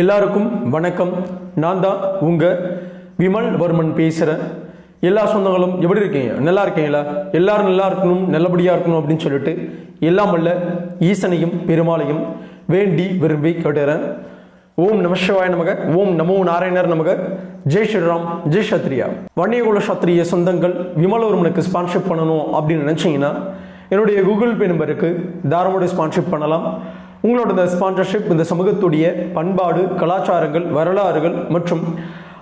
எல்லாருக்கும் வணக்கம். நான் தான் உங்கள் விமல் வர்மன் பேசுகிறேன் எல்லா சொந்தங்களும் எப்படி இருக்கீங்க? நல்லா இருக்கீங்களா? எல்லாரும் நல்லா இருக்கணும் நல்லபடியாக இருக்கணும் அப்படின்னு சொல்லிட்டு எல்லாம் வல்ல ஈசனையும் பெருமாளையும் வேண்டி விரும்பி கேட்டுறேன். ஓம் நமசிவாய நமக ஓம் நமோ நாராயணர் நமக. ஜெய் ஸ்ரீராம் ஜெய் சத்ரியா வன்னியகுல சத்திரிய சொந்தங்கள் விமலவர்மனுக்கு ஸ்பான்ஷிப் பண்ணணும் அப்படின்னு நினச்சிங்கன்னா என்னுடைய கூகுள் பே நம்பருக்கு தாராளமாக ஸ்பான்ஷிப் பண்ணலாம். உங்களோட இந்த ஸ்பான்சர்ஷிப் இந்த சமூகத்துடைய பண்பாடு கலாச்சாரங்கள் வரலாறுகள் மற்றும்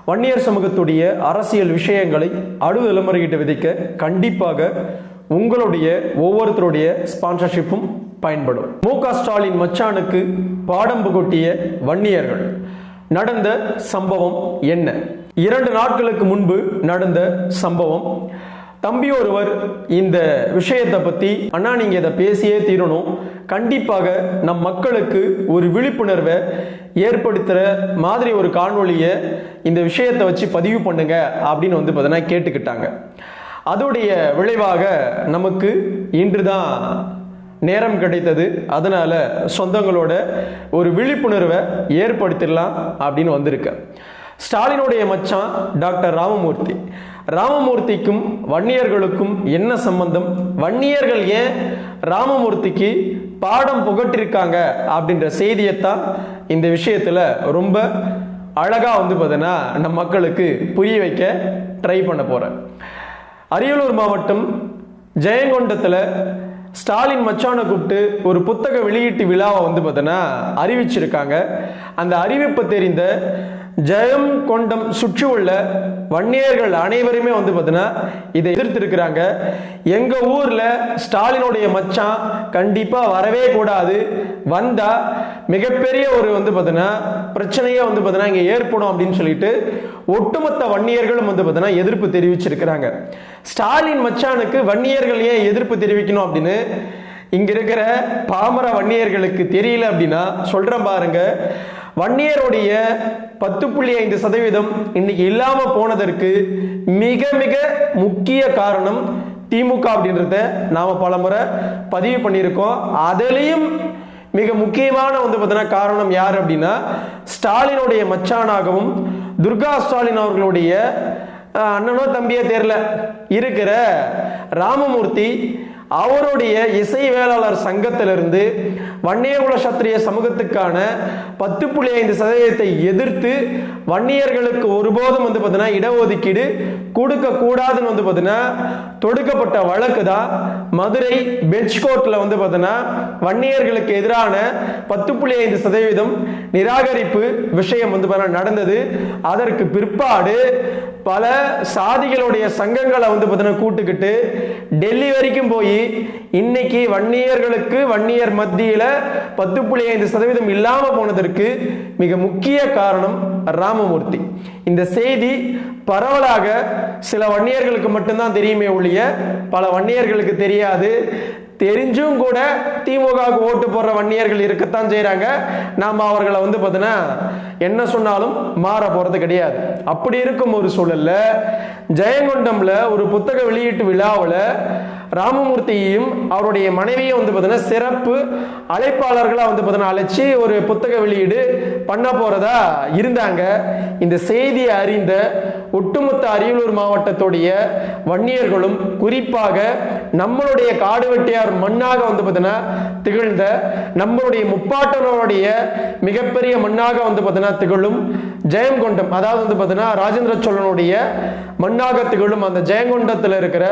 வன்னியர் சமூகத்துடைய அரசியல் விஷயங்களை அடுத்த தலைமுறையிட்டு விதைக்க கண்டிப்பாக உங்களுடைய ஒவ்வொருத்தருடைய ஸ்பான்சர்ஷிப்பும் பயன்படும். மு க ஸ்டாலின் மச்சானுக்கு பாடம் புகட்டிய வன்னியர்கள் நடந்த சம்பவம் என்ன? இரண்டு நாட்களுக்கு முன்பு நடந்த சம்பவம் தம்பி ஒருவர் இந்த விஷயத்தை பத்தி அண்ணா நீங்க இதை பேசியே தீரணும். கண்டிப்பாக நம் மக்களுக்கு ஒரு விழிப்புணர்வை ஏற்படுத்துகிற மாதிரி ஒரு காணொளியை இந்த விஷயத்தை வச்சு பதிவு பண்ணுங்க அப்படின்னு வந்து பார்த்தீங்கன்னா கேட்டுக்கிட்டாங்க. அதோடைய விளைவாக நமக்கு இன்று தான் நேரம் கிடைத்தது. அதனால சொந்தங்களோட ஒரு விழிப்புணர்வை ஏற்படுத்திடலாம் அப்படின்னு வந்திருக்க. ஸ்டாலினுடைய மச்சான் டாக்டர் ராமமூர்த்தி. ராமமூர்த்திக்கும் வன்னியர்களுக்கும் என்ன சம்பந்தம்? வன்னியர்கள் ஏன் ராமமூர்த்திக்கு பாடம் புகட்டிருக்காங்க அப்படின்ற செய்தியைத்தான் இந்த விஷயத்தில் ரொம்ப அழகாக வந்து பார்த்தீங்கன்னா நம்ம மக்களுக்கு புரிய வைக்க ட்ரை பண்ண போகிறேன் அரியலூர் மாவட்டம் ஜெயங்கொண்டத்தில் ஸ்டாலின் மச்சானை கூப்பிட்டு ஒரு புத்தக வெளியீட்டு விழாவை வந்து பார்த்தோன்னா அறிவிச்சிருக்காங்க. அந்த அறிவிப்பு தெரிந்த ஜெயம் கொண்டம் சுற்றி உள்ள வன்னியர்கள் அனைவருமே வந்து பார்த்தீங்கன்னா இதை எதிர்த்திருக்கிறாங்க. எங்க ஊர்ல ஸ்டாலினுடைய மச்சான் கண்டிப்பா வரவே கூடாது. வந்தா மிகப்பெரிய ஒரு வந்து பார்த்தீங்கன்னா பிரச்சனையே வந்து பார்த்தீங்கன்னா இங்க ஏற்படும் அப்படின்னு சொல்லிட்டு ஒட்டுமொத்த வன்னியர்களும் வந்து பார்த்தீங்கன்னா எதிர்ப்பு தெரிவிச்சிருக்கிறாங்க. ஸ்டாலின் மச்சானுக்கு வன்னியர்கள் ஏன் எதிர்ப்பு தெரிவிக்கணும் அப்படின்னு இங்க இருக்கிற பாமர வன்னியர்களுக்கு தெரியல அப்படின்னா சொல்றேன் பாருங்க. வன்னியருடைய பத்து புள்ளி ஐந்து சதவீதம் இன்னைக்கு இல்லாம போனதற்கு மிக மிக முக்கிய காரணம் திமுக அப்படின்றத நாம பலமுறை பதிவு பண்ணியிருக்கோம். அதுலேயும் மிக முக்கியமான வந்து பார்த்தீங்கன்னா காரணம் யார் அப்படின்னா ஸ்டாலினுடைய மச்சானாகவும் துர்கா ஸ்டாலின் அவர்களுடைய அண்ணனோ தம்பியோ தெரியல இருக்கிற ராமமூர்த்தி அவருடைய இசை வேளாளர் சங்கத்திலிருந்து வன்னியகுல சத்திரிய சமூகத்துக்கான பத்து புள்ளி ஐந்து சதவீதத்தை எதிர்த்து வன்னியர்களுக்கு ஒருபோதும் வந்து பார்த்தீங்கன்னா இடஒதுக்கீடு கொடுக்க கூடாதுன்னு வந்து பார்த்தீங்கன்னா தொடுக்கப்பட்ட வழக்கு தான் மதுரை பெஞ்ச் கோர்ட்டில் வந்து பார்த்தீங்கன்னா வன்னியர்களுக்கு எதிரான பத்து புள்ளி ஐந்து சதவீதம் நிராகரிப்பு விஷயம் வந்து பார்த்தீங்கன்னா நடந்தது. அதற்கு பிற்பாடு பல சாதிகளுடைய சங்கங்களை வந்து பார்த்தீங்கன்னா கூட்டுக்கிட்டு டெல்லி வரைக்கும் போய் இன்னைக்கு வன்னியர்களுக்கு வன்னியர் மத்தியில் பத்து புள்ளி ஐந்து சதவீதம் இல்லாமல் போனதற்கு மிக முக்கிய காரணம் ராமமூர்த்தி. இந்த செய்தி பரவலாக சில வன்னியர்களுக்கு மட்டும்தான் தெரியுமே ஒழிய பல வன்னியர்களுக்கு தெரியாது. தெரிஞ்சும் கூட திமுகவுக்கு ஓட்டு போடுற வன்னியர்கள் இருக்கத்தான் செய்கிறாங்க நாம் அவர்களை வந்து பார்த்தீங்கன்னா என்ன சொன்னாலும் மாற போகிறது கிடையாது. அப்படி இருக்கும் ஒரு சூழல்ல ஜெயங்கொண்டமில் ஒரு புத்தக வெளியீட்டு விழாவில் ராமமூர்த்தியையும் அவருடைய மனைவியும் வந்து பார்த்தீங்கன்னா சிறப்பு அழைப்பாளர்களாக வந்து பார்த்தீங்கன்னா அழைச்சி ஒரு புத்தக வெளியீடு பண்ண போகிறதா இருந்தாங்க. இந்த செய்தியை அறிந்த ஒட்டுமொத்த அரியலூர் மாவட்டத்துடைய வன்னியர்களும் குறிப்பாக நம்மளுடைய காடு வெட்டியார் மண்ணாக வந்து பார்த்தீங்கன்னா திகழ்ந்த நம்மளுடைய முப்பாட்டனருடைய மிகப்பெரிய மண்ணாக வந்து பார்த்தீங்கன்னா திகழும் ஜெயங்கொண்டம் அதாவது வந்து பார்த்தீங்கன்னா ராஜேந்திர சோழனுடைய மண்ணாக திகழும் அந்த ஜெயங்கொண்டத்தில் இருக்கிற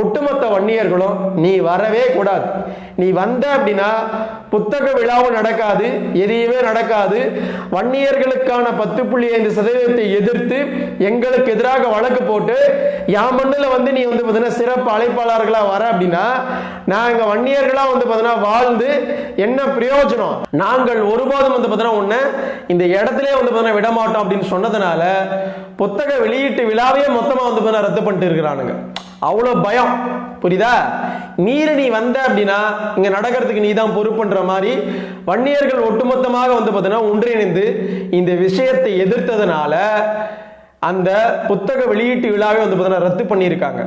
ஒட்டுமொத்த வன்னியர்களும் நீ வரவே கூடாது. நீ வந்த அப்படின்னா புத்தக விழாவும் நடக்காது எதையுமே நடக்காது. வன்னியர்களுக்கான பத்து புள்ளி ஐந்து சதவீதத்தை எதிர்த்து எங்களுக்கு எதிராக வழக்கு போட்டு என் மண்ணில் வந்து நீ வந்து பார்த்தீங்கன்னா சிறப்பு அழைப்பாளர்களாக வர அப்படின்னா நாங்கள் வன்னியர்களாக வந்து பார்த்தீங்கன்னா வாழ்ந்து என்ன பிரயோஜனம்? நாங்கள் ஒருபோதும் வந்து பார்த்தீங்கன்னா உன்னை இந்த இடத்துல வந்து பார்த்தீங்கன்னா விட மாட்டோம் அப்படின்னு சொன்னதுனால புத்தக வெளியீட்டு விழாவே மொத்தமாக வந்து போய் ரத்து பண்ணிட்டு இருக்கிறானுங்க. அவ்வளோ பயம். புரியுதா? மீறி நீ வந்த அப்படின்னா இங்க நடக்கிறதுக்கு நீ தான் பொறுப்புன்ற மாதிரி வன்னியர்கள் ஒட்டுமொத்தமாக வந்து பார்த்தீங்கன்னா ஒன்றிணைந்து இந்த விஷயத்தை எதிர்த்ததுனால அந்த புத்தக வெளியீட்டு விழாவை வந்து பார்த்தீங்கன்னா ரத்து பண்ணியிருக்காங்க.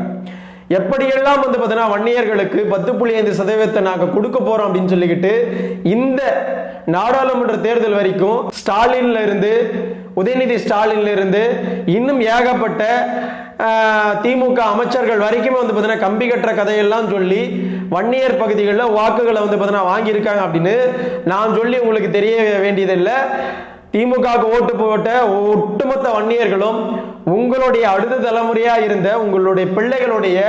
எப்படியெல்லாம் வந்து பார்த்தீங்கன்னா வன்னியர்களுக்கு பத்து புள்ளி ஐந்து சதவீதத்தை நாங்கள் கொடுக்க போகிறோம் அப்படின்னு சொல்லிக்கிட்டு இந்த நாடாளுமன்ற தேர்தல் வரைக்கும் ஸ்டாலின்ல இருந்து உதயநிதி ஸ்டாலின்ல இருந்து இன்னும் ஏகப்பட்ட திமுக அமைச்சர்கள் வரைக்குமே வந்து பார்த்தீங்கன்னா கம்பி கட்டுற கதையெல்லாம் சொல்லி வன்னியர் பகுதிகளில் வாக்குகளை வந்து பார்த்தீங்கன்னா வாங்கியிருக்காங்க அப்படின்னு நான் சொல்லி உங்களுக்கு தெரிய வேண்டியதில்லை. திமுகவுக்கு ஓட்டு போட்ட ஒட்டுமொத்த வன்னியர்களும் உங்களுடைய அடுத்த தலைமுறையா இருந்த உங்களுடைய பிள்ளைகளுடைய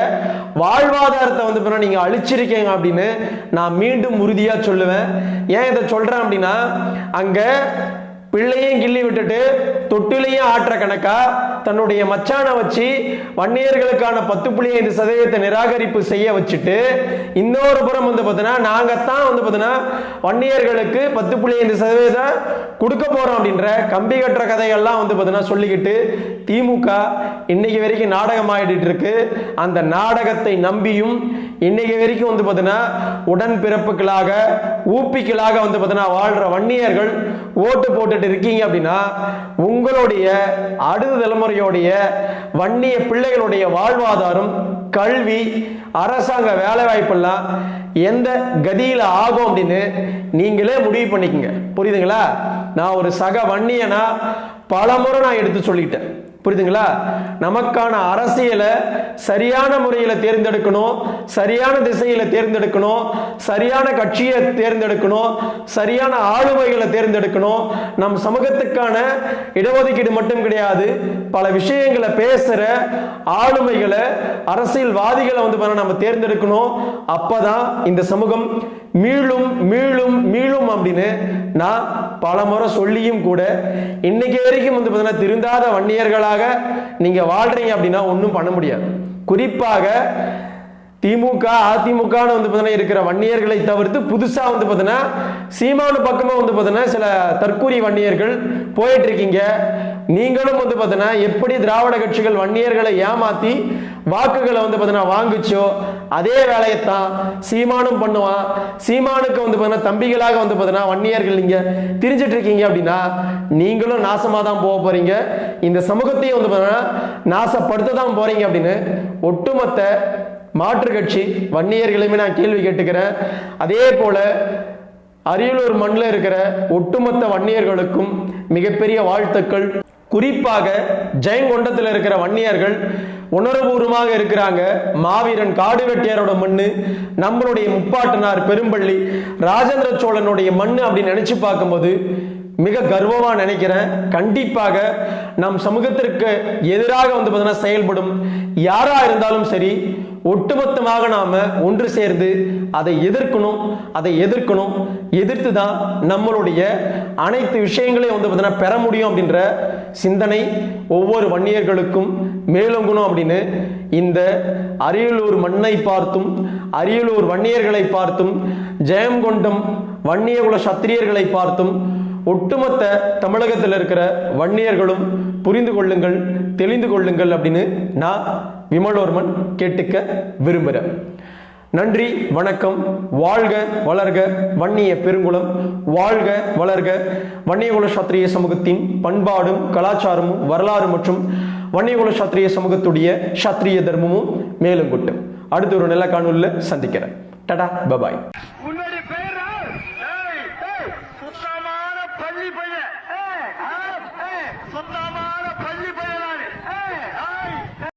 வாழ்வாதாரத்தை வந்து நீங்க அழிச்சிருக்கீங்க அப்படின்னு நான் மீண்டும் உறுதியா சொல்லுவேன். ஏன் இதை சொல்றேன் அப்படின்னா அங்க பிள்ளையும் கிள்ளி விட்டுட்டு தொட்டிலையும் ஆற்ற கணக்கா தன்னுடைய மச்சானை வச்சு வன்னியர்களுக்கான பத்து புள்ளி ஐந்து சதவீதத்தை நிராகரிப்பு செய்ய வச்சுட்டு இன்னொரு புறம் வந்து பார்த்தீங்கன்னா நாங்கத்தான் வந்து பார்த்தீங்கன்னா வன்னியர்களுக்கு பத்து புள்ளி ஐந்து சதவீதம் கொடுக்க போறோம் அப்படின்ற கம்பி கட்டுற கதைகள்லாம் வந்து பார்த்தீங்கன்னா சொல்லிக்கிட்டு திமுக இன்னைக்கு வரைக்கும் நாடகம் ஆயிட்டு இருக்கு அந்த நாடகத்தை நம்பியும் இன்னைக்கு வரைக்கும் வந்து பார்த்தீங்கன்னா உடன் பிறப்புகளாக ஊப்பிக்களாக வந்து பார்த்தீங்கன்னா வாழ்ற வன்னியர்கள் ஓட்டு போட்டுட்டு இருக்கீங்க அப்படின்னா உங்களுடைய அடுத்த தலைமுறையோடைய வன்னிய பிள்ளைகளுடைய வாழ்வாதாரம் கல்வி அரசாங்க வேலைவாய்ப்பெல்லாம் எந்த கதியில் ஆகும் அப்படின்னு நீங்களே முடிவு பண்ணிக்கங்க. புரியுதுங்களா? நான் ஒரு சக வன்னியனா பல முறை நான் எடுத்து சொல்லிட்டேன். புரியுதுங்களா? நமக்கான அரசியலை சரியான முறையில் தேர்ந்தெடுக்கணும் சரியான திசையில தேர்ந்தெடுக்கணும் சரியான கட்சியை தேர்ந்தெடுக்கணும் சரியான ஆளுமைகளை தேர்ந்தெடுக்கணும். நம் சமூகத்துக்கான இடஒதுக்கீடு மட்டும் கிடையாது பல விஷயங்களை பேசுகிற ஆளுமைகளை அரசியல்வாதிகளை வந்து பண்ண நம்ம தேர்ந்தெடுக்கணும். அப்பதான் இந்த சமூகம் மீளும் மீளும் மீளும் அப்படின்னு நான் பல முறை சொல்லியும் கூட இன்னைக்கு வரைக்கும் வந்து பார்த்தீங்கன்னா திருந்தாத வன்னியர்களாக நீங்கள் வாழ்றீங்க அப்படின்னா ஒன்றும் பண்ண முடியாது. குறிப்பாக திமுக அதிமுகன்னு வந்து பார்த்தீங்கன்னா இருக்கிற வன்னியர்களை தவிர்த்து புதுசாக வந்து பார்த்தீங்கன்னா சீமானு பக்கமாக வந்து பார்த்தீங்கன்னா சில தற்கூரி வன்னியர்கள் போயிட்டு இருக்கீங்க. நீங்களும் வந்து பார்த்தீங்கன்னா எப்படி திராவிட கட்சிகள் வன்னியர்களை ஏமாத்தி வாக்குகளை வந்து பார்த்தீங்கன்னா வாங்குச்சோ அதே வேலையைத்தான் சீமானும் பண்ணுவான் சீமானுக்கு வந்து பார்த்தீங்கன்னா தம்பிகளாக வந்து பார்த்தீங்கன்னா வன்னியர்கள் நீங்கள் திரிஞ்சிட்டு இருக்கீங்க அப்படின்னா நீங்களும் நாசமாக தான் போக போறீங்க. இந்த சமூகத்தையும் வந்து பார்த்தீங்கன்னா நாசப்படுத்த தான் போறீங்க அப்படின்னு ஒட்டுமொத்த மாற்று கட்சி வன்னியர்களையுமே நான் கேள்வி கேட்டுக்கிறேன். அதே போல அரியலூர் மண்ணில் இருக்கிற ஒட்டுமொத்த வன்னியர்களுக்கும் மிகப்பெரிய வாழ்த்துக்கள். குறிப்பாக ஜெயங்கொண்டத்தில் இருக்கிற வன்னியர்கள் உணர்வுபூர்வமாக இருக்கிறாங்க. மாவீரன் காடு வெட்டியாரோட மண்ணு நம்மளுடைய முப்பாட்டனார் பெரும்பள்ளி ராஜேந்திர சோழனுடைய மண்ணு அப்படின்னு நினைச்சு பார்க்கும்போது மிக கர்வமாக நினைக்கிறேன். கண்டிப்பாக நம் சமூகத்திற்கு எதிராக வந்து பார்த்தீங்கன்னா செயல்படும் யாராக இருந்தாலும் சரி ஒட்டுமொத்தமாக நாம் ஒன்று சேர்ந்து அதை எதிர்க்கணும் அதை எதிர்க்கணும் எதிர்த்து தான் நம்மளுடைய அனைத்து விஷயங்களையும் வந்து பார்த்தீங்கன்னா பெற முடியும் அப்படின்ற சிந்தனை ஒவ்வொரு வன்னியர்களுக்கும் மேலோங்கணும் அப்படின்னு இந்த அரியலூர் மண்ணை பார்த்தும் அரியலூர் வன்னியர்களை பார்த்தும் ஜெயங்கொண்டம் வன்னியகுல சத்திரியர்களை பார்த்தும் ஒட்டுமொத்த தமிழகத்தில் இருக்கிற வன்னியர்களும் புரிந்து கொள்ளுங்கள் தெளிந்து கொள்ளுங்கள் அப்படின்னு நான் விமலோர்மன் கேட்டுக்க விரும்புகிறேன் நன்றி வணக்கம். வாழ்க வளர்க வன்னிய பெருங்குளம். வாழ்க வளர்க. வன்னியகுல சாத்திரிய சமூகத்தின் பண்பாடும் கலாச்சாரமும் வரலாறு மற்றும் வன்னியகுல சாத்திரிய சமூகத்துடைய சாத்திரிய தர்மமும் மேலும் கொட்டும். அடுத்த ஒரு நல்ல காணொலியில் சந்திக்கிறேன். டடா பபாய். சொந்த